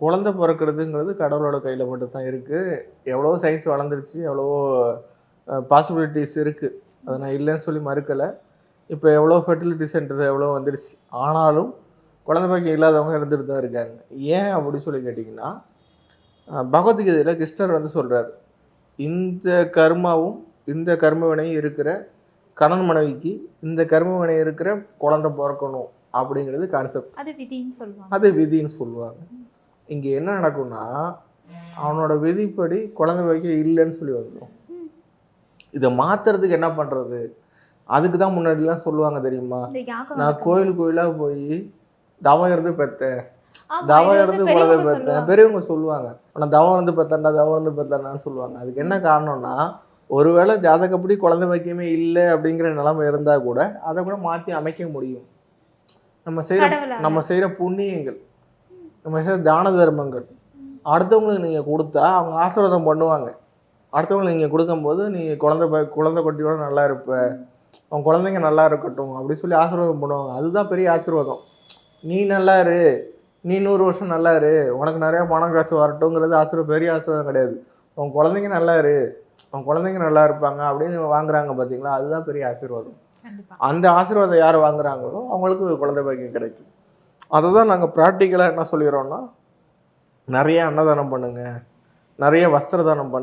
குழந்தை பிறக்கிறதுங்கிறது கடவுளோட கையில் மட்டும்தான் இருக்குது எவ்வளவோ சயின்ஸ் வளர்ந்துருச்சு எவ்வளவோ பாசிபிலிட்டிஸ் இருக்குது அதை நான் இல்லைன்னு சொல்லி மறுக்கலை. இப்போ எவ்வளோ ஃபெர்டிலிட்டி சென்டர் எவ்வளோ வந்துருச்சு. ஆனாலும் குழந்தை பாக்கியம் இல்லாதவங்க இருந்துட்டு தான் இருக்காங்க. ஏன் அப்படி சொல்லி கேட்டிங்கன்னா பகவத்கீதையில் கிருஷ்ணர் வந்து சொல்கிறார் இந்த கர்மாவும் இந்த கர்ம வினையும் இருக்கிற கணவன் மனைவிக்கு இந்த கர்ம வினை இருக்கிற குழந்தை பிறக்கணும். அப்படிங்கிறது கான்செப்ட் அது விதின்னு சொல்லுவாங்க. அது விதின்னு சொல்லுவாங்க. இங்கே என்ன நடக்கும்னா அவனோட விதிப்படி குழந்தை வைக்க இல்லைன்னு சொல்லி வந்துடும். இதை மாத்துறதுக்கு என்ன பண்ணுறது அதுக்கு தான் முன்னாடிலாம் சொல்லுவாங்க தெரியுமா? நான் கோயில் கோயிலாக போய் தவம் இருந்து பெற்றேன் தவம் இருந்து குழந்தை பெரியவங்க பெற்றேன். பெரியவங்க சொல்லுவாங்க. ஆனால் தவம் இருந்து பெற்றேன்டா தவம் இருந்து பெற்றேன்டான்னு சொல்லுவாங்க. அதுக்கு என்ன காரணம்னா ஒருவேளை ஜாதகப்படி குழந்தை வைக்கமே இல்லை அப்படிங்கிற நிலைமை இருந்தால் கூட அதை கூட மாற்றி அமைக்க முடியும். நம்ம செய்கிற. நம்ம செய்கிற புண்ணியங்கள். நம்ம தான தர்மங்கள். அடுத்தவங்களுக்கு நீங்கள் கொடுத்தா அவங்க ஆசீர்வாதம் பண்ணுவாங்க. அடுத்தவங்களுக்கு நீங்கள் கொடுக்கும்போது நீ குழந்தை குழந்தை குட்டியோட நல்லா இருப்ப. உன் குழந்தைங்க நல்லா இருக்கட்டும் அப்படின்னு சொல்லி ஆசீர்வாதம் பண்ணுவாங்க. அதுதான் பெரிய ஆசீர்வாதம். நீ நல்லா இரு. நீ நூறு வருஷம் நல்லா இரு. உனக்கு நிறைய பணம் காசு வரட்டுங்கிறது ஆசீர்வாதம் பெரிய ஆசீர்வாதம் கிடையாது. உன் குழந்தைங்க நல்லா இரு. உன் குழந்தைங்க நல்லா இருப்பாங்க அப்படின்னு வாங்குறாங்க பார்த்தீங்களா அதுதான் பெரிய ஆசீர்வாதம். அந்த ஆசீர்வாதம் யார் வாங்குறாங்களோ அவங்களுக்கு குழந்தை பாக்கியம் கிடைக்கும். அதை தான் நாங்கள் ப்ராக்டிக்கலாக என்ன சொல்லிடுறோன்னா நிறைய அன்னதானம் பண்ணுங்கள் நிறைய வஸ்திர தானம்